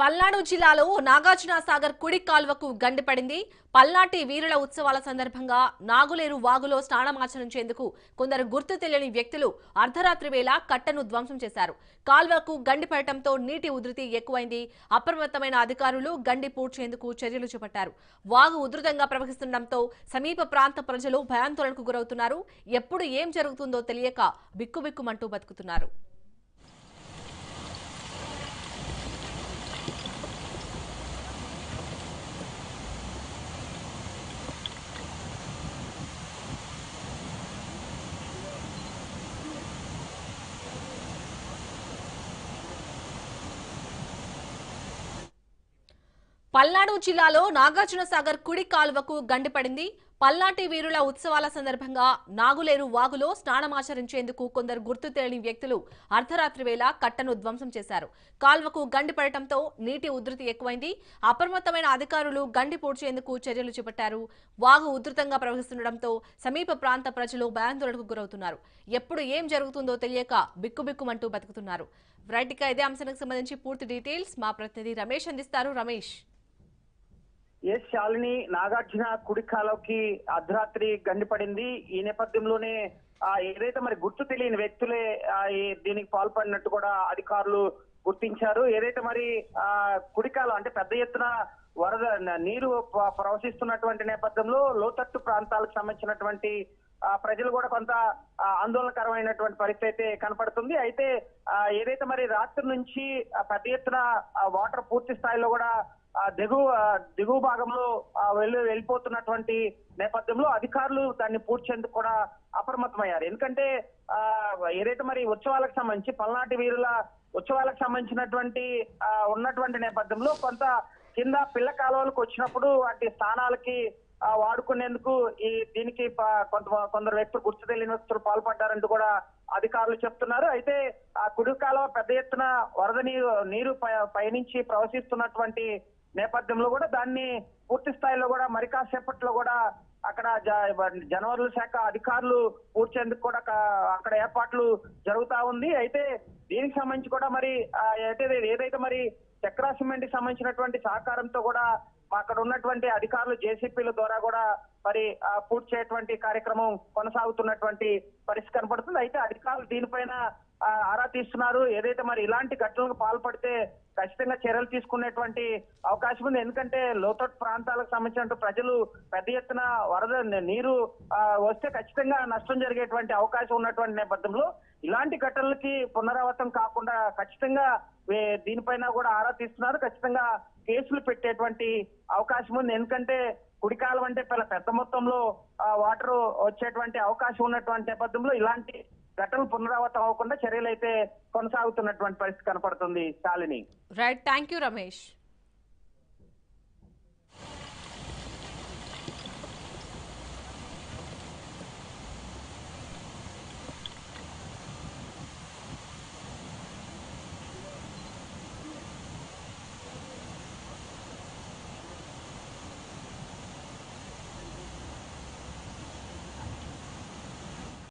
పల్నాడు జిల్లాలో నాగార్జున సాగర్ కుడి కాల్వకు గండిపడింది పల్నాటి వీరుల ఉత్సవాల సందర్భంగా నాగులేరు వాగులో స్నానమాచరించేందుకు కొందరు గుర్తు తెలియని వ్యక్తులు అర్ధరాత్రి వేళ కట్టను ధ్వంసం చేశారు. కాల్వకు గండి పడటంతో నీటి ఉధృతి ఎక్కువైంది. అప్రమత్తమైన అధికారులు గండి పూడ్చేందుకు చర్యలు చేపట్టారు. వాగు ఉధృతంగా ప్రవహిస్తుండటంతో సమీప ప్రాంత ప్రజలు భయాందోళనకు గురవుతున్నారు. ఎప్పుడు ఏం జరుగుతుందో తెలియక బిక్కుబిక్కుమంటూ బతుకుతున్నారు. పల్నాడు జిల్లాలో నాగార్జున సాగర్ కుడి కాలువకు గండిపడింది పల్నాటి వీరుల ఉత్సవాల సందర్భంగా నాగులేరు వాగులో స్నానమాచరించేందుకు కొందరు గుర్తు తెలియని వ్యక్తులు అర్ధరాత్రి వేళ కట్టను ధ్వంసం చేశారు. కాల్వకు గండి పడటంతో నీటి ఉధృతి ఎక్కువైంది. అప్రమత్తమైన అధికారులు గండి పూడ్చేందుకు చర్యలు చేపట్టారు. వాగు ఉధృతంగా ప్రవహిస్తుండటంతో సమీప ప్రాంత ప్రజలు భయాందోళనకు గురవుతున్నారు. ఎప్పుడు ఏం జరుగుతుందో తెలియక బిక్కుబిక్కుమంటూ బతుకుతున్నారు. రైట్గా ఇదే అంశానికి సంబంధించి పూర్తి డీటెయిల్స్ మా ప్రతినిధి రమేష్ అందిస్తారు. రమేష్. ఎస్ శాలిని నాగార్జున కుడికాలోకి అర్ధరాత్రి గండిపడింది. ఈ నేపథ్యంలోనే ఏదైతే మరి గుర్తు తెలియని వ్యక్తులే దీనికి పాల్పడినట్టు కూడా అధికారులు గుర్తించారు. ఏదైతే మరి ఆ కుడి అంటే పెద్ద ఎత్తున వరద నీరు ప్రవహిస్తున్నటువంటి నేపథ్యంలో లోతట్టు ప్రాంతాలకు సంబంధించినటువంటి ప్రజలు కూడా కొంత ఆందోళనకరమైనటువంటి పరిస్థితి అయితే కనపడుతుంది. అయితే ఏదైతే మరి రాత్రి నుంచి పెద్ద ఎత్తున వాటర్ పూర్తి స్థాయిలో కూడా దిగువ ఆ, దిగువ భాగంలో వెళ్ళి వెళ్ళిపోతున్నటువంటి నేపథ్యంలో అధికారులు దాన్ని పూడ్చేందుకు కూడా అప్రమత్తమయ్యారు. ఎందుకంటే ఆ ఏదైతే మరి ఉత్సవాలకు సంబంధించి పల్నాటి వీరుల ఉత్సవాలకు సంబంధించినటువంటి ఆ, ఉన్నటువంటి నేపథ్యంలో కొంత కింద పిల్ల కాలువలకు వచ్చినప్పుడు వాటి స్థానాలకి ఆ, వాడుకునేందుకు ఈ దీనికి ప- కొంత కొందరు వ్యక్తులు గుర్తు తెలియని వ్యక్తులు పాల్పడ్డారంటూ కూడా అధికారులు చెప్తున్నారు. అయితే ఆ కుడి కాలువ పెద్ద ఎత్తున వరద నీరు నీరు పయనించి ప్రవహిస్తున్నటువంటి నేపథ్యంలో కూడా దాన్ని పూర్తి స్థాయిలో కూడా మరి కాసేపట్లో కూడా అక్కడ జ- జనవరుల శాఖ అధికారులు పూర్చేందుకు కూడా అక్కడ ఏర్పాట్లు జరుగుతా ఉంది. అయితే దీనికి సంబంధించి కూడా మరి అయితే ఏదైతే మరి చక్రా సిమెంట్కి సంబంధించినటువంటి సహకారంతో కూడా అక్కడ ఉన్నటువంటి అధికారులు జేసీపీల ద్వారా కూడా మరి పూర్తి చేయటువంటి కార్యక్రమం కొనసాగుతున్నటువంటి పరిస్థితి కనపడుతుంది. అయితే అధికారులు దీనిపైన ఆరా తీస్తున్నారు. ఏదైతే మరి ఇలాంటి ఘటనలకు పాల్పడితే ఖచ్చితంగా చర్యలు తీసుకునేటువంటి అవకాశం ఉంది. ఎందుకంటే లోతట్టు ప్రాంతాలకు సంబంధించిన ప్రజలు పెద్ద ఎత్తున వరద నీరు వస్తే ఖచ్చితంగా నష్టం జరిగేటువంటి అవకాశం ఉన్నటువంటి నేపథ్యంలో ఇలాంటి ఘటనలకి పునరావృతం కాకుండా ఖచ్చితంగా వే- దీనిపైన కూడా ఆరా తీస్తున్నారు. ఖచ్చితంగా కేసులు పెట్టేటువంటి అవకాశం ఉంది. ఎందుకంటే కుడికాలం అంటే పెద్ద మొత్తంలో వాటర్ వచ్చేటువంటి అవకాశం ఉన్నటువంటి నేపథ్యంలో ఇలాంటి ఘటనలు పునరావృతం అవ్వకుండా చర్యలు అయితే కొనసాగుతున్నటువంటి పరిస్థితి కనపడుతుంది Shalini right thank you Ramesh